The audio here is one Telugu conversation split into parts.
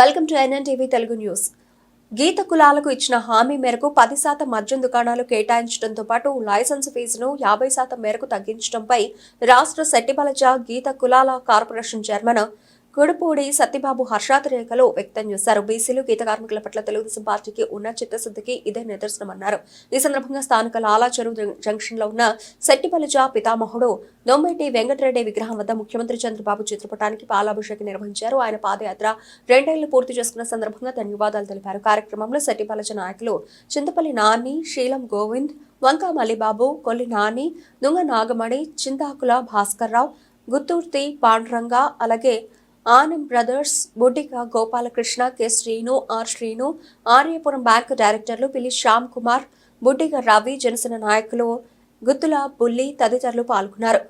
Welcome to NN TV Telugu news. గీత కులాలకు ఇచ్చిన హామీ మేరకు పది శాతం మద్యం దుకాణాలు కేటాయించడంతో పాటు లైసెన్స్ ఫీజును యాభై శాతం మేరకు తగ్గించడంపై రాష్ట్ర శెట్టిబలజ గీత కులాల కార్పొరేషన్ చైర్మన్ గుడిపూడి సత్యబాబు హర్షాతిరేఖలో వ్యక్తం చేశారు. బీసీలు గీత కార్మికుల పట్ల తెలుగుదేశం పార్టీకి ఉన్న చిత్తశుద్ధికి ఇదే నిదర్శనమన్నారు. ఈ సందర్భంగా స్థానిక లాలా చెరువు జంక్షన్లో ఉన్న శెట్టిపలిజ పితామహుడు దొమ్మేటి వెంకటరెడ్డి విగ్రహం వద్ద ముఖ్యమంత్రి చంద్రబాబు చిత్రపటానికి పాలాభిషేకం నిర్వహించారు. ఆయన పాదయాత్ర రెండేళ్ళు పూర్తి చేసుకున్న సందర్భంగా ధన్యవాదాలు తెలిపారు. కార్యక్రమంలో శెట్టిపలజ నాయకులు చింతపల్లి నాని శీలం గోవింద్ వంక మల్లిబాబు కొల్లి నాని దుంగ నాగమణి చింతాకుల భాస్కర్రావు గుత్తూర్తి పాండురంగ అలాగే Anam brothers Buddika Gopalakrishna K Srinu R Srinu Aryapuram bank డైరెక్టర్లు పిల్లి శ్యామ్ కుమార్ బుడ్డిగ రవి జనసేన నాయకులు గుత్తుల బుల్లి తదితరులు పాల్గొన్నారు.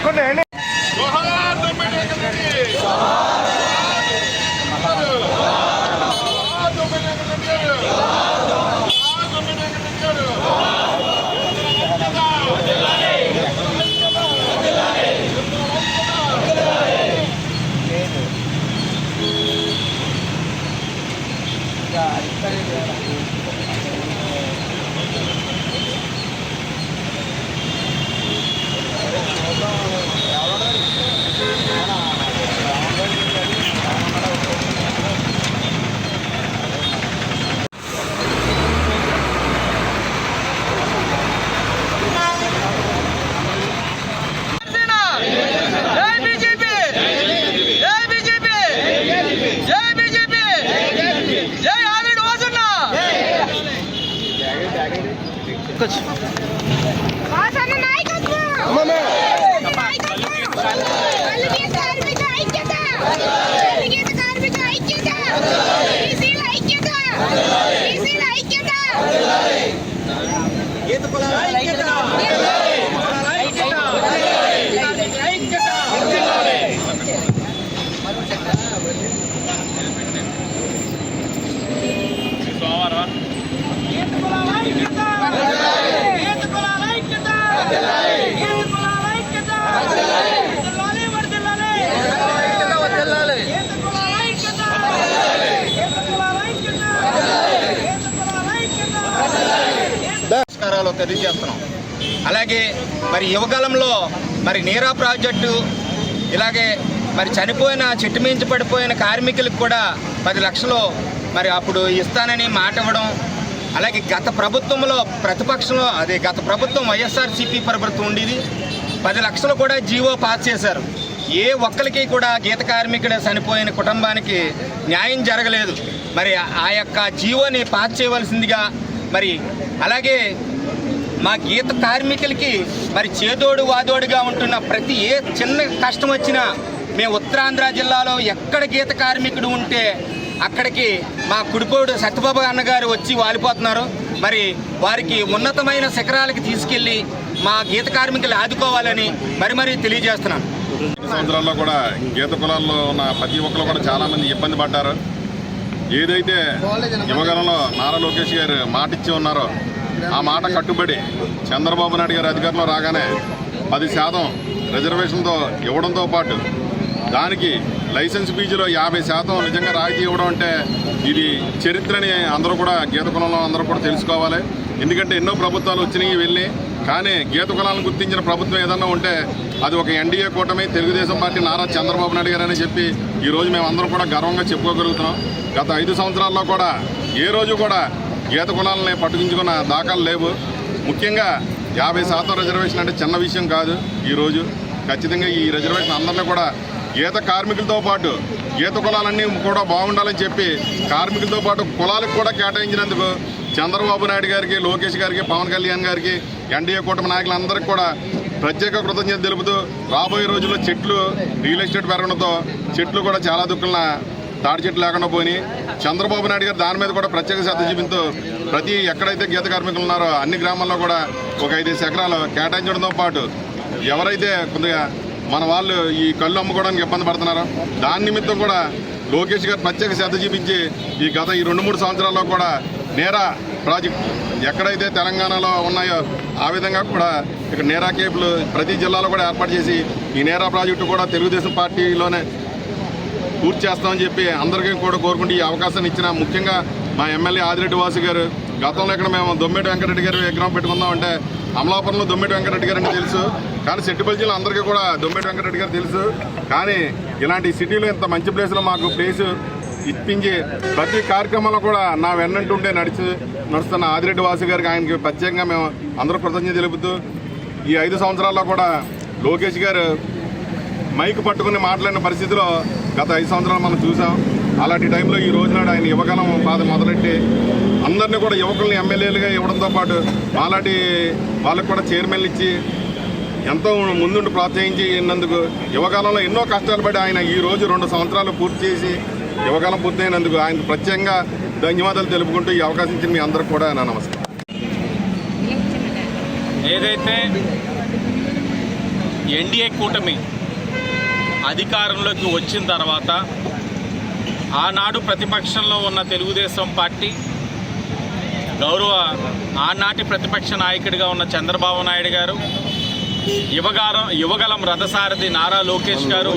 आपको रहने తెలియజేస్తున్నాం. అలాగే మరి యువకాలంలో మరి నీరా ప్రాజెక్టు ఇలాగే మరి చనిపోయిన చెట్టు మించి పడిపోయిన కార్మికులకు కూడా పది లక్షలు మరి అప్పుడు ఇస్తానని మాట ఇవ్వడం అలాగే గత ప్రభుత్వంలో ప్రతిపక్షంలో అదే గత ప్రభుత్వం వైఎస్ఆర్సీపీ ప్రభుత్వం ఉండేది. పది లక్షలు కూడా జీవో పాస్ చేశారు. ఏ ఒక్కరికి కూడా గీత కార్మికుడు చనిపోయిన కుటుంబానికి న్యాయం జరగలేదు. మరి ఆ యొక్క జీవోని పాస్ చేయవలసిందిగా మరి అలాగే మా గీత కార్మికులకి మరి చేదోడు వాదోడుగా ఉంటున్న ప్రతి ఏ చిన్న కష్టం వచ్చినా మేము ఉత్తరాంధ్ర జిల్లాలో ఎక్కడ గీత కార్మికుడు ఉంటే అక్కడికి మా కుడిపోడు సత్యబాబు అన్నగారు వచ్చి వాలిపోతున్నారు. మరి వారికి ఉన్నతమైన శిఖరాలకి తీసుకెళ్ళి మా గీత కార్మికులు ఆదుకోవాలని మరి మరీ తెలియజేస్తున్నాను. సంవత్సరాల్లో కూడా గీత కులాల్లో ఉన్న ప్రతి ఒక్కరు కూడా చాలా మంది ఇబ్బంది పడ్డారు. ఏదైతే యువగలంలో నారా లోకేష్ గారు మాటిచ్చి ఉన్నారో ఆ మాట కట్టుబడి చంద్రబాబు నాయుడు గారు అధికారంలో రాగానే పది శాతం రిజర్వేషన్తో ఇవ్వడంతో పాటు దానికి లైసెన్స్ ఫీజులో యాభై శాతం నిజంగా రాయితీ ఇవ్వడం అంటే ఇది చరిత్రని అందరూ కూడా గీత కులంలో అందరూ కూడా తెలుసుకోవాలి. ఎందుకంటే ఎన్నో ప్రభుత్వాలు వచ్చినాయి వెళ్ళి కానీ గీత కులాలను గుర్తించిన ప్రభుత్వం ఏదన్నా ఉంటే అది ఒక ఎన్డీఏ కూటమి తెలుగుదేశం పార్టీ నారా చంద్రబాబు నాయుడు గారు అని చెప్పి ఈ రోజు మేము కూడా గర్వంగా చెప్పుకోగలుగుతున్నాం. గత ఐదు సంవత్సరాల్లో కూడా ఏ రోజు కూడా గీత కులాలని పట్టుకుంచుకున్న దాఖలు లేవు. ముఖ్యంగా యాభై శాతం రిజర్వేషన్ అంటే చిన్న విషయం కాదు. ఈరోజు ఖచ్చితంగా ఈ రిజర్వేషన్ అందరినీ కూడా గీత కార్మికులతో పాటు గీత కులాలన్నీ కూడా బాగుండాలని చెప్పి కార్మికులతో పాటు కులాలకు కూడా కేటాయించినందుకు చంద్రబాబు నాయుడు గారికి లోకేష్ గారికి పవన్ కళ్యాణ్ గారికి ఎన్డీఏ కూటమి నాయకులందరికీ కూడా ప్రత్యేక కృతజ్ఞత తెలుపుతూ రాబోయే రోజుల్లో చెట్లు రియల్ ఎస్టేట్ పెరగడంతో చెట్లు కూడా చాలా దుక్కుల తాడి చెట్లు లేకుండా పోయినాయి. చంద్రబాబు నాయుడు గారు దాని మీద కూడా ప్రత్యేక శ్రద్ధ చూపిస్తూ ప్రతి ఎక్కడైతే గీత కార్మికులు ఉన్నారో అన్ని గ్రామాల్లో కూడా ఒక ఐదేసి ఎకరాలు కేటాయించడంతో పాటు ఎవరైతే కొద్దిగా మన వాళ్ళు ఈ కళ్ళు అమ్ముకోవడానికి ఇబ్బంది పడుతున్నారో దాని నిమిత్తం కూడా లోకేష్ గారు ప్రత్యేక శ్రద్ధ చూపించి ఈ గత ఈ రెండు మూడు సంవత్సరాల్లో కూడా నేరా ప్రాజెక్ట్ ఎక్కడైతే తెలంగాణలో ఉన్నాయో ఆ విధంగా కూడా ఇక్కడ నేరా కేబుల్ ప్రతి జిల్లాలో కూడా ఏర్పాటు చేసి ఈ నేరా ప్రాజెక్టు కూడా తెలుగుదేశం పార్టీలోనే పూర్తి చేస్తామని చెప్పి అందరికీ కూడా కోరుకుంటూ ఈ అవకాశాన్ని ఇచ్చిన ముఖ్యంగా మా ఎమ్మెల్యే ఆదిరెడ్డి వాసు గారు. గతంలో ఇక్కడ మేము దొమ్మేటి వెంకటరెడ్డి గారి విగ్రహం పెట్టుకుందామంటే అమలాపురంలో దొమ్మేటి వెంకటరెడ్డి గారు అంటే తెలుసు. కానీ సెట్టిపల్లి జిల్లా అందరికీ కూడా దొమ్మేటి వెంకటరెడ్డి గారు తెలుసు. కానీ ఇలాంటి సిటీలో ఇంత మంచి ప్లేస్లో మాకు ప్లేసు ఇప్పించి ప్రతి కార్యక్రమంలో కూడా నా వెన్నంటుంటే నడిచి నడుస్తున్న ఆదిరెడ్డి వాసు గారికి ఆయనకి ప్రత్యేకంగా మేము అందరూ కృతజ్ఞత తెలుపుతూ ఈ ఐదు సంవత్సరాల్లో కూడా లోకేష్ గారు మైక్ పట్టుకుని మాట్లాడిన పరిస్థితిలో గత ఐదు సంవత్సరాలు మనం చూసాం. అలాంటి టైంలో ఈ రోజు నాడు ఆయన యువగలం బాధ మొదలెట్టి అందరినీ కూడా యువకుల్ని ఎమ్మెల్యేలుగా ఇవ్వడంతో పాటు అలాంటి వాళ్ళకు కూడా చైర్మన్లు ఇచ్చి ఎంతో ముందుండి ప్రోత్సహించి ఇన్నందుకు యువకాలంలో ఎన్నో కష్టాలు పడి ఆయన ఈ రోజు రెండు సంవత్సరాలు పూర్తి చేసి యువకాలం పూర్తయినందుకు ఆయన ప్రత్యేకంగా ధన్యవాదాలు తెలుపుకుంటూ ఈ అవకాశం ఇచ్చిన మీ అందరికి కూడా నా నమస్కారం. ఏదైతే ఎన్డీఏ కూటమి అధికారంలోకి వచ్చిన తర్వాత ఆనాడు ప్రతిపక్షంలో ఉన్న తెలుగుదేశం పార్టీ గౌరవ ఆనాటి ప్రతిపక్ష నాయకుడిగా ఉన్న చంద్రబాబు నాయుడు గారు యువగారం యువగలం రథసారథి నారా లోకేష్ గారు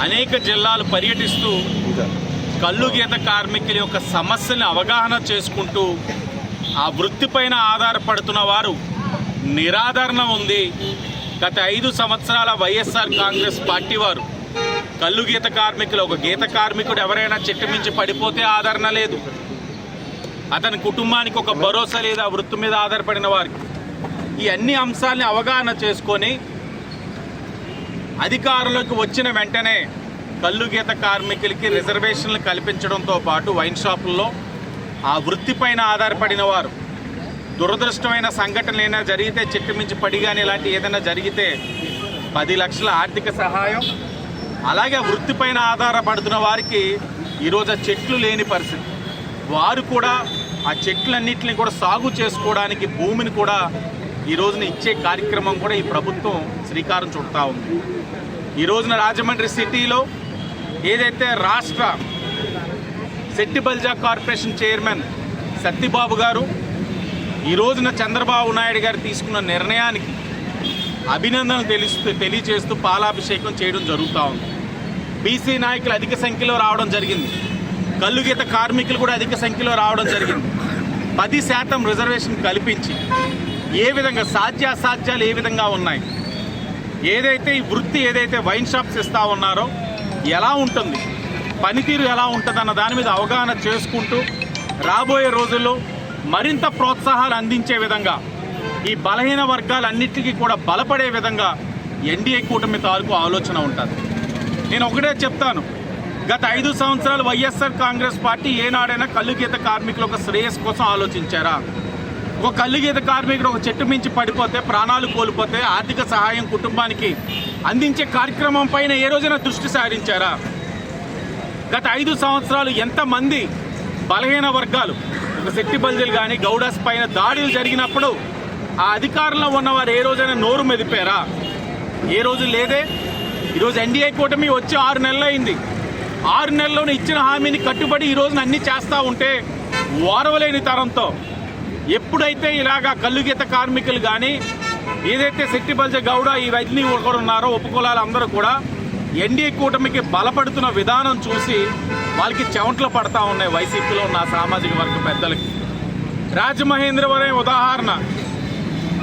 అనేక జిల్లాలు పర్యటిస్తూ కళ్ళు గీత కార్మికుల యొక్క సమస్యల్ని అవగాహన చేసుకుంటూ ఆ వృత్తిపైన ఆధారపడుతున్న వారు నిరాదరణ ఉంది. గత ఐదు సంవత్సరాల వైఎస్ఆర్ కాంగ్రెస్ పార్టీ వారు కళ్ళు గీత కార్మికులు ఒక గీత కార్మికుడు ఎవరైనా చెట్టు మించి పడిపోతే ఆదరణ లేదు. అతని కుటుంబానికి ఒక భరోసా లేదు ఆ వృత్తి మీద ఆధారపడిన వారికి ఈ అన్ని అంశాలని అవగాహన చేసుకొని అధికారంలోకి వచ్చిన వెంటనే కళ్ళు గీత కార్మికులకి రిజర్వేషన్లు కల్పించడంతో పాటు వైన్ షాపుల్లో ఆ వృత్తిపైన ఆధారపడిన వారు దురదృష్టమైన సంఘటనలు జరిగితే చెట్టు మించి పడి కానీ ఇలాంటి ఏదైనా జరిగితే పది లక్షల ఆర్థిక సహాయం అలాగే వృత్తిపైన ఆధారపడుతున్న వారికి ఈరోజు ఆ చెట్లు లేని పరిస్థితి. వారు కూడా ఆ చెట్లన్నింటినీ కూడా సాగు చేసుకోవడానికి భూమిని కూడా ఈ రోజున ఇచ్చే కార్యక్రమం కూడా ఈ ప్రభుత్వం శ్రీకారం చుడతా ఉంది. ఈ రోజున రాజమండ్రి సిటీలో ఏదైతే రాష్ట్ర శెట్టి బల్జా కార్పొరేషన్ చైర్మన్ సత్యబాబు గారు ఈ రోజున చంద్రబాబు నాయుడు గారు తీసుకున్న నిర్ణయానికి అభినందనలు తెలుస్తూ తెలియజేస్తూ పాలాభిషేకం చేయడం జరుగుతూ ఉంది. బీసీ నాయకులు అధిక సంఖ్యలో రావడం జరిగింది. కల్లుగీత కార్మికులు కూడా అధిక సంఖ్యలో రావడం జరిగింది. పది శాతం రిజర్వేషన్ కల్పించి ఏ విధంగా సాధ్యాసాధ్యాలు ఏ విధంగా ఉన్నాయి? ఏదైతే ఈ వృత్తి ఏదైతే వైన్ షాప్స్ ఇస్తా ఉన్నారో ఎలా ఉంటుంది? పనితీరు ఎలా ఉంటుంది అన్న దాని మీద అవగాహన చేసుకుంటూ రాబోయే రోజుల్లో మరింత ప్రోత్సాహాలు అందించే విధంగా ఈ బలహీన వర్గాలన్నిటికీ కూడా బలపడే విధంగా ఎన్డీఏ కూటమి తాలూకు ఆలోచన ఉంటుంది. నేను ఒకటే చెప్తాను. గత ఐదు సంవత్సరాలు వైఎస్ఆర్ కాంగ్రెస్ పార్టీ ఏనాడైనా కళ్ళుగీత కార్మికులు కార్మికుల ఒక శ్రేయస్ కోసం ఆలోచించారా? ఒక కళ్ళుగీత కార్మికుడు ఒక చెట్టు మించి పడిపోతే ప్రాణాలు కోల్పోతే ఆర్థిక సహాయం కుటుంబానికి అందించే కార్యక్రమం పైన ఏ రోజైనా దృష్టి సారించారా? గత ఐదు సంవత్సరాలు ఎంతమంది బలహీన వర్గాలు శక్తి బల్జీలు కానీ గౌడస్ పైన దాడులు జరిగినప్పుడు ఆ అధికారంలో ఉన్నవారు ఏ రోజైనా నోరు మెదిపారా? ఏ రోజు లేదే? ఈరోజు ఎన్డీఏ కూటమి వచ్చి ఆరు నెలలు అయింది. ఆరు నెలల్లోనే ఇచ్చిన హామీని కట్టుబడి ఈ రోజున అన్ని చేస్తూ ఉంటే ఓరవలేని తరంతో ఎప్పుడైతే ఇలాగా కల్లుగీత కార్మికులు కానీ ఏదైతే శక్తి బల్జ గౌడ ఇవన్నీ ఒకరు ఉన్నారో ఉపకులాలు అందరూ కూడా ఎన్డీఏ కూటమికి బలపడుతున్న విధానం చూసి వాళ్ళకి చెమట్లు పడతా ఉన్నాయి వైసీపీలో ఉన్న సామాజిక వర్గ పెద్దలకి. రాజమహేంద్రవరం ఉదాహరణ.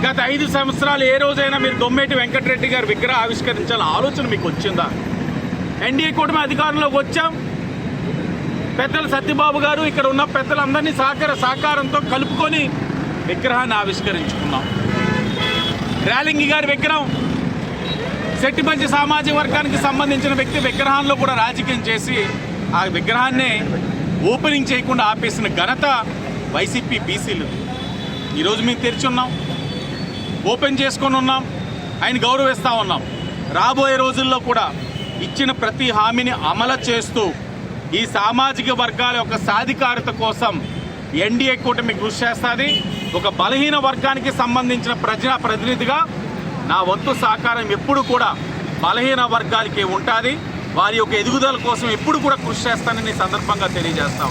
గత ఐదు సంవత్సరాలు ఏ రోజైనా మీరు దొమ్మేటి వెంకటరెడ్డి గారి విగ్రహ ఆవిష్కరించాల ఆలోచన మీకు వచ్చిందా? ఎన్డీఏ కూటమి అధికారంలోకి వచ్చాం. పెద్దలు సత్యబాబు గారు ఇక్కడ ఉన్న పెద్దలందరినీ సహకార సహకారంతో కలుపుకొని విగ్రహాన్ని ఆవిష్కరించుకున్నాం. ర్యాలింగి గారి విగ్రహం శెట్టిపంచి సామాజిక వర్గానికి సంబంధించిన వ్యక్తి విగ్రహాల్లో కూడా రాజకీయం చేసి ఆ విగ్రహాన్ని ఓపెనింగ్ చేయకుండా ఆపేసిన ఘనత వైసీపీ బీసీలు. ఈరోజు మేము తెరిచి ఉన్నాం. ఓపెన్ చేసుకొని ఉన్నాం. ఆయన గౌరవిస్తూ ఉన్నాం. రాబోయే రోజుల్లో కూడా ఇచ్చిన ప్రతి హామీని అమలు చేస్తూ ఈ సామాజిక వర్గాల యొక్క సాధికారత కోసం ఎన్డీఏ కూటమి కృషి చేస్తుంది. ఒక బలహీన వర్గానికి సంబంధించిన ప్రజా ప్రతినిధిగా నా వంతు సహకారం ఎప్పుడు కూడా బలహీన వర్గాలకి ఉంటుంది. వారి యొక్క ఎదుగుదల కోసం ఎప్పుడు కూడా కృషి చేస్తానని సందర్భంగా తెలియజేస్తాం.